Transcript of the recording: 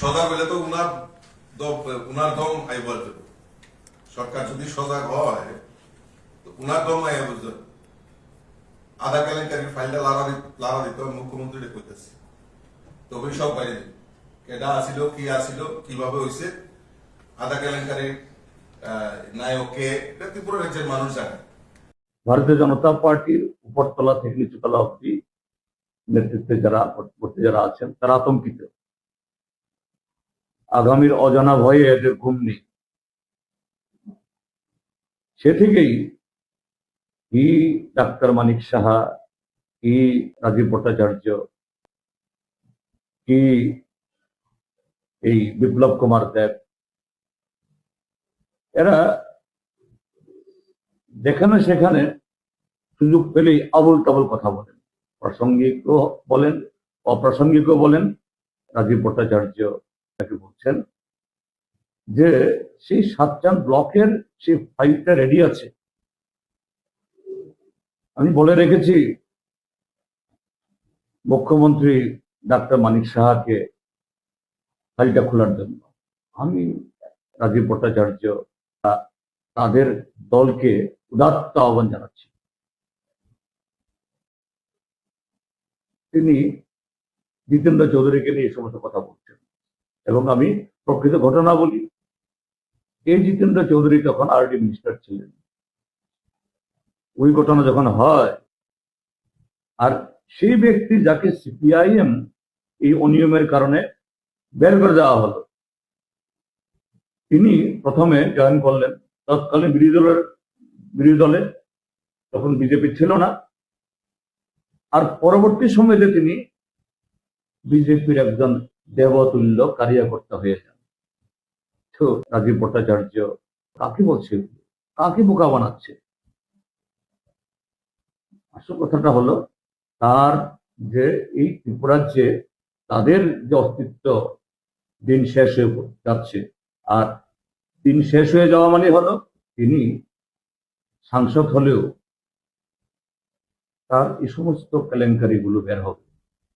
সজাগ তো উনার উনার দম আইব সরকার যদি সজাগ হয় তো উনার দম আইব আধা কেলেঙ্কারির ফাইলটা দি- লারা দিতে মুখ্যমন্ত্রী কইতেছে। তখন সব বাইরে কেডা আসিল কি আসিল কীভাবে হইছে আধা কেলেঙ্কারির আহ, নায়ককে এটা ত্রিপুরা রাজ্যের মানুষ জানে। ভারতীয় জনতা পার্টির উপরতলা থেকে নিচুতলা অব্দি নেতৃত্বে যারা যারা আছেন তারা আতঙ্কিত। আগামীর অজানা ভয়ে এদের ঘুম নেই। সে থেকেই কি ডাক্তার মানিক সাহা কি রাজীব ভট্টাচার্য কি এই বিপ্লব কুমার দেব, এরা যেখানে সেখানে সুযোগ পেলেই আবল তাবল কথা বলেন। প্রাসঙ্গিকও বলেন, অপ্রাসঙ্গিকও বলেন, রাজীব ভট্টাচার্য তাকে বলছেন যে সেই সাতচান ব্লকের সেই ফাইলটা রেডি আছে। আমি বলে রেখেছি, মুখ্যমন্ত্রী ডাক্তার মানিক সাহাকে ফাইলটা খোলার জন্য। আমি রাজীব ভট্টাচার্য তাদের দলকে উদাত্ত আহ্বান জানাচ্ছি। তিনি জিতেন্দ্র চৌধুরীকে নিয়ে এই সমস্ত কথা বলছেন। এবং আমি প্রকৃত ঘটনা বলি। এই জিতেন্দ্র চৌধুরী তখন আরডি মিনিস্টার ছিলেন। ওই ঘটনা যখন হয়, আর সেই ব্যক্তি যাকে সিপিআইএম এই অনিয়মের কারণে বের করে দেওয়া হলো, তিনি প্রথমে জয়েন করলেন। তৎকালীন বিরোধী দলের, বিরোধী দলে তখন বিজেপি ছিল না, আর পরবর্তী সময়ে তিনি বিজেপির একজন দেবতুল্য কার্যকর্তা হয়ে যান। তো রাজীব ভট্টাচার্য কাকে বলছে? কাকে বোকা বানাচ্ছে? আসল কথাটা হলো, তার যে এই ত্রিপুরাজ্যে তাদের যে অস্তিত্ব, দিন শেষ হয়ে যাচ্ছে। আর দিন শেষ হয়ে যাওয়া মানে হলো, তিনি সাংসদ হলেও তার এই সমস্ত কেলেঙ্কারিগুলো বের হবে।